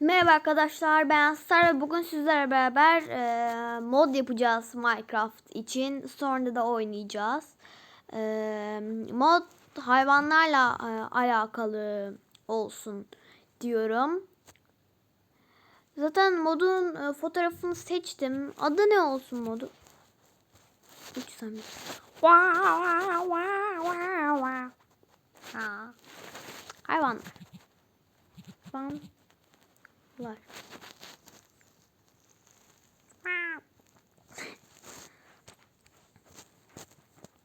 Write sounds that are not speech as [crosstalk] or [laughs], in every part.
Merhaba arkadaşlar ben Star ve bugün sizlerle beraber e, mod yapacağız Minecraft için. Sonra da oynayacağız. E, mod hayvanlarla e, alakalı olsun diyorum. Zaten modun e, fotoğrafını seçtim. Adı ne olsun modu? Wow. Ha. Hayvanlar. Hayvan. Var.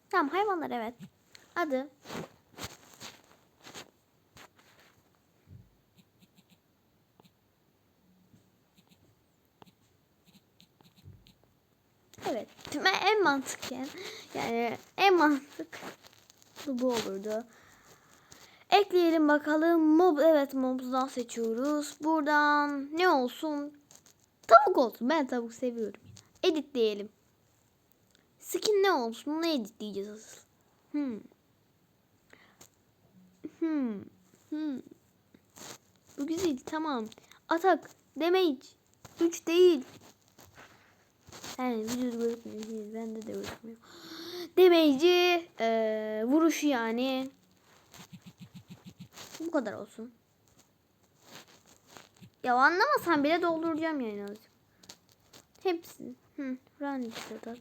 tamam hayvanlar evet. Adı. Evet. En mantıklı yani en mantıklı bu olurdu. Ekleyelim bakalım. Mob evet mob'dan seçiyoruz. Buradan ne olsun? Tavuk olsun. Ben tavuk seviyorum. Editleyelim. Skin ne olsun? Ne editleyeceğiz asıl? Hmm. Hmm. Hmm. Bu güzel tamam. Atak. Damage. 3 değil. Yani videoda gözükmüyor. Bende de gözükmüyor. Damage'i ee, vuruşu yani. Bu kadar olsun. Ya anlamasan bile dolduracağım yani azıcık. Hepsi. Hı, da.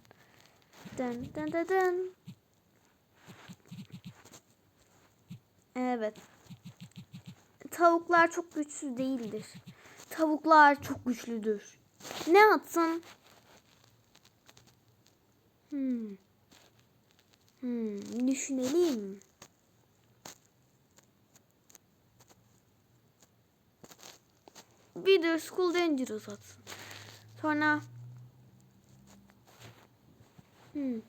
Dın dın dın dın. Evet. Tavuklar çok güçsüz değildir. Tavuklar çok güçlüdür. Ne atsın? Hmm. Hmm, düşünelim. Bir de School Dangerous atsın. Sonra hmm.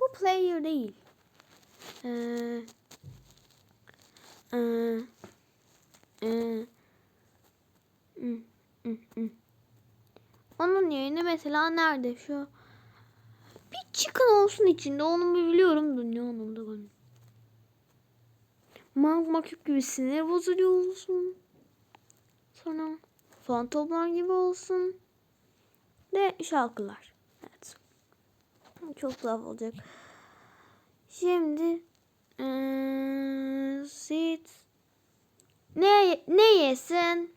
Bu player değil. Ee, ee, ee, hmm, hmm, hmm. Onun yerine mesela nerede şu bir chicken olsun içinde onu biliyorum da ne anlamda ben. Magma küp gibi sinir bozucu olsun. Sonra fantomlar gibi olsun. Ve şarkılar. Evet. Çok tuhaf olacak. Şimdi ee, sit ne ne yesin?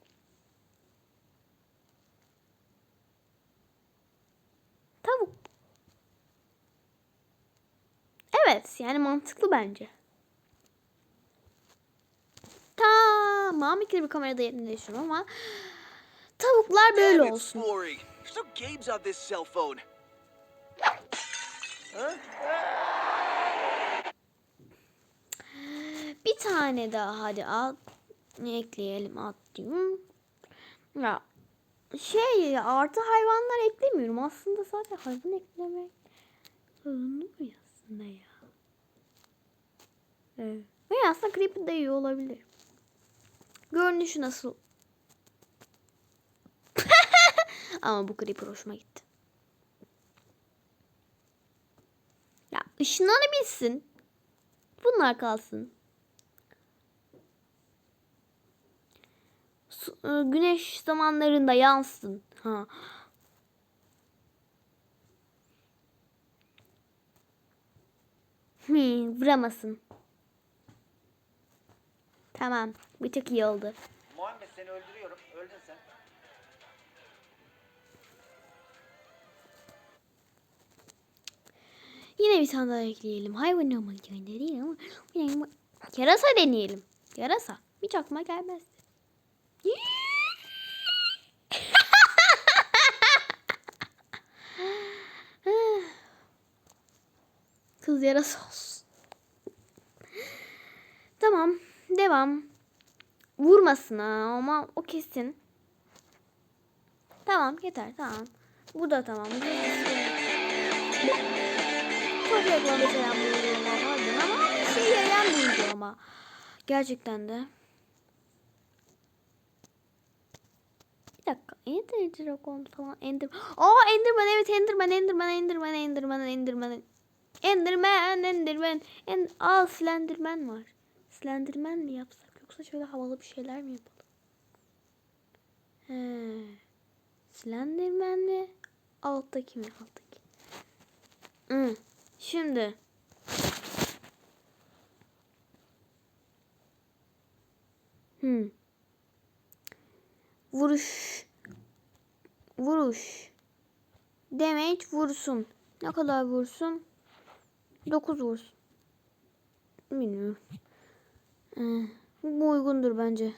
Tavuk. Evet, yani mantıklı bence. Tamam, ikili bir kamerada yerleşiyorum ama tavuklar böyle olsun. Spory. There's no games on this cell phone. Huh? Bir tane daha hadi. Ne ekleyelim at diyeyim. Ya şey artı hayvanlar eklemiyorum. Aslında sadece hayvan eklemek zorunda mı aslında ya? Evet. Ve aslında Creeper de iyi olabilir. Görünüşü nasıl? [laughs] Ama bu Creeper hoşuma gitti. Ya ışınlanabilsin. Bunlar kalsın. E, Güneş zamanlarında yansın. Ha. Hmm, vuramasın. Tamam. Bir tık iyi oldu. Muhammed seni öldürüyorum. Öldün sen. Yine bir tane daha ekleyelim. Hayvan olmalı göndereyim ama. Yarasa deneyelim. Yarasa. Hiç aklıma gelmezdi. [laughs] Kız yarasa olsun. Tamam. Devam. Vurmasın ha ama o kesin. Tamam yeter tamam. Bu da tamam. Çok selam duyuyorum ama pardon ama bir şey duyuyor ama. Gerçekten de. Bir dakika. Ender Dragon falan. Ender. Aa Enderman evet Enderman Enderman Enderman Enderman Enderman. Enderman Enderman. En Aa Slenderman var. Slenderman mi yapsak yoksa şöyle havalı bir şeyler mi yapalım? Slenderman mi? Alttaki mi? Alttaki. Hı. Şimdi. Hmm. Vuruş. Vuruş. Damage vursun. Ne kadar vursun? 9 vursun. Bilmiyorum. Ee, bu uygundur bence.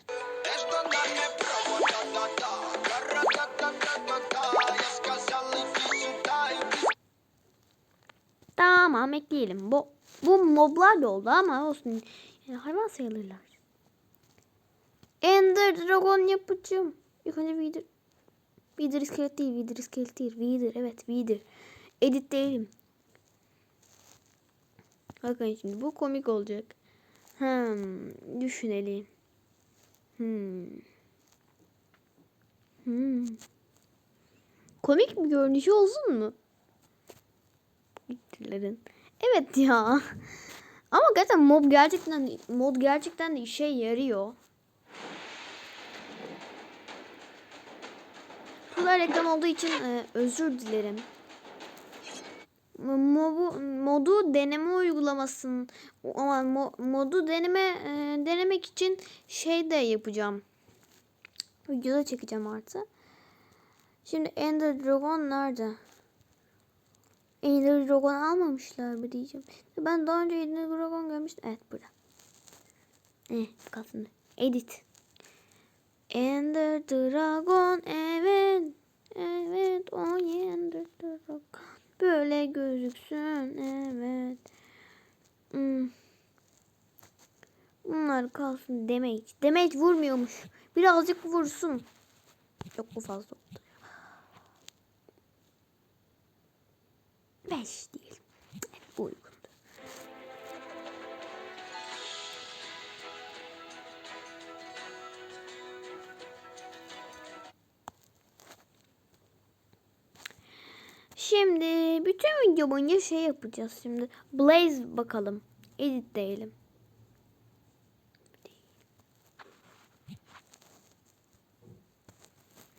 Tamam ekleyelim. Bu, bu moblar da oldu ama olsun. Yani hayvan sayılırlar. Ender Dragon yapacağım. İlk önce Wither. Wither iskelet değil. Wither iskelet değil. Wither evet Wither. Edit değilim. Bakın şimdi bu komik olacak. Hmm, düşünelim. Hmm. Hmm. Komik bir görünüşü olsun mu? Bittilerin. Evet ya. Ama gerçekten mob gerçekten mod gerçekten işe yarıyor. Bunlar reklam olduğu için e, özür dilerim. Mobu, modu deneme uygulamasın ama mo- modu deneme e, denemek için şey de yapacağım. Videoda çekeceğim artık. Şimdi Ender Dragon nerede? Ender Dragon almamışlar mı diyeceğim. Ben daha önce Ender Dragon görmüştüm. Evet burada. Eh kalsın. Edit. Ender Dragon evet. Evet o Ender Dragon. Böyle gözüksün evet. Hmm. Bunlar kalsın damage. Damage vurmuyormuş. Birazcık vursun. Yok bu fazla oldu. 5 değil. Şimdi bütün video boyunca şey yapacağız şimdi. Blaze bakalım. Edit diyelim.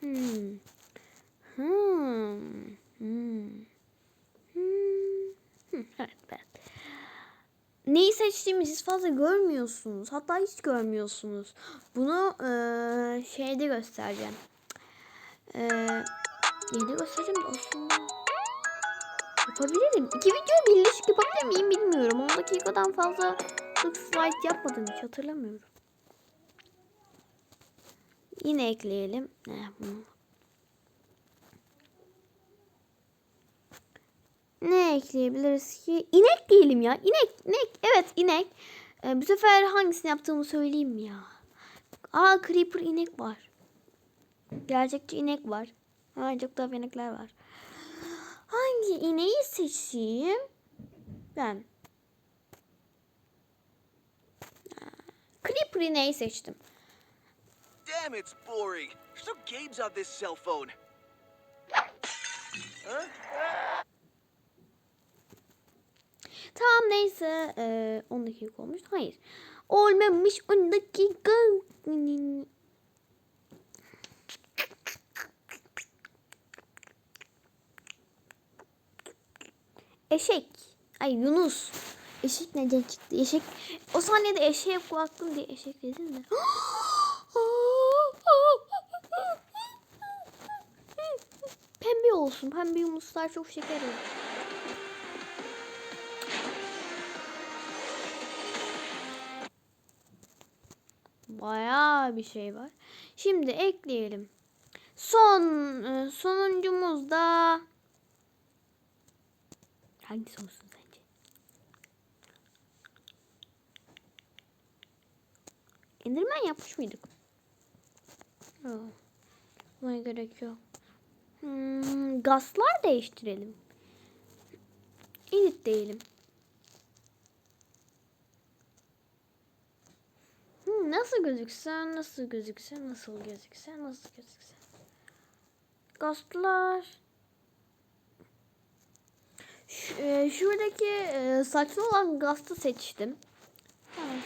Hmm. Hmm. Hmm. Hmm. Evet, evet. Neyi seçtiğimizi siz fazla görmüyorsunuz. Hatta hiç görmüyorsunuz. Bunu eee, şeyde göstereceğim. Eee yeni göstereceğim de aslında. Yapabilirim. İki video birleşik yapabilir miyim bilmiyorum. 10 dakikadan fazla slide yapmadım hiç hatırlamıyorum. Yine ekleyelim. Eh, bunu. Ne ekleyebiliriz ki? İnek diyelim ya. İnek, inek. Evet inek. Ee, bu sefer hangisini yaptığımı söyleyeyim ya? Aa creeper inek var. Gerçekçi inek var. Ha, çok da inekler var. Hangi ineği seçeyim? Ben. Creeper ineği seçtim. Damn, it's boring. There's no games on this cell phone. Tamam neyse. Ee, 10 dakika olmuş. Hayır. Olmamış 10 dakika. Eşek. Ay Yunus. Eşek neden çıktı? Eşek. O sahnede eşeğe kulaklık diye eşek dedim de. [gasps] Pembe olsun. Pembe yunuslar çok şeker olur. Bayağı bir şey var. Şimdi ekleyelim. Son e, sonuncumuz da hangisi olsun sence? Enderman yapmış mıydık? Yok. Buna gerek yok. Hmm, gaslar değiştirelim. Edit diyelim. Hmm, nasıl gözüksen, nasıl gözükse, nasıl gözükse, nasıl gözükse. Ghostlar. Ş- e, şuradaki e, saçlı olan Ghost'u seçtim. Tamam.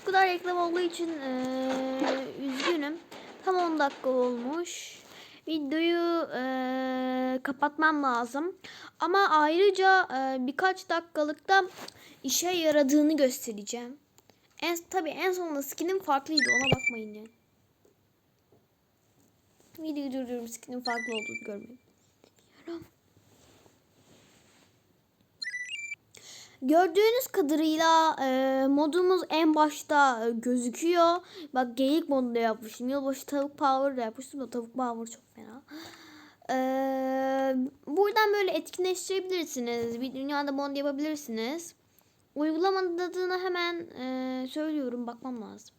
Bu kadar reklam olduğu için e, üzgünüm. Tam 10 dakika olmuş. videoyu eee, kapatmam lazım. Ama ayrıca birkaç dakikalıkta işe yaradığını göstereceğim. En tabii en sonunda skinim farklıydı ona bakmayın ya. Videoyu durduruyorum skinin farklı olduğunu görmeyin. Gördüğünüz kadarıyla e, modumuz en başta e, gözüküyor. Bak geyik modunda yapmışım. Yılbaşı tavuk power da yapmıştım da tavuk power çok fena. E, buradan böyle etkinleştirebilirsiniz. Bir dünyada mod yapabilirsiniz. Uygulamanın adını hemen e, söylüyorum. Bakmam lazım.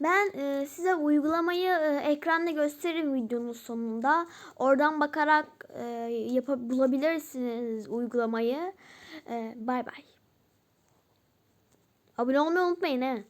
Ben e, size uygulamayı e, ekranda gösteririm videonun sonunda. Oradan bakarak e, yapa- bulabilirsiniz uygulamayı. E, bay bay. Abone olmayı unutmayın he.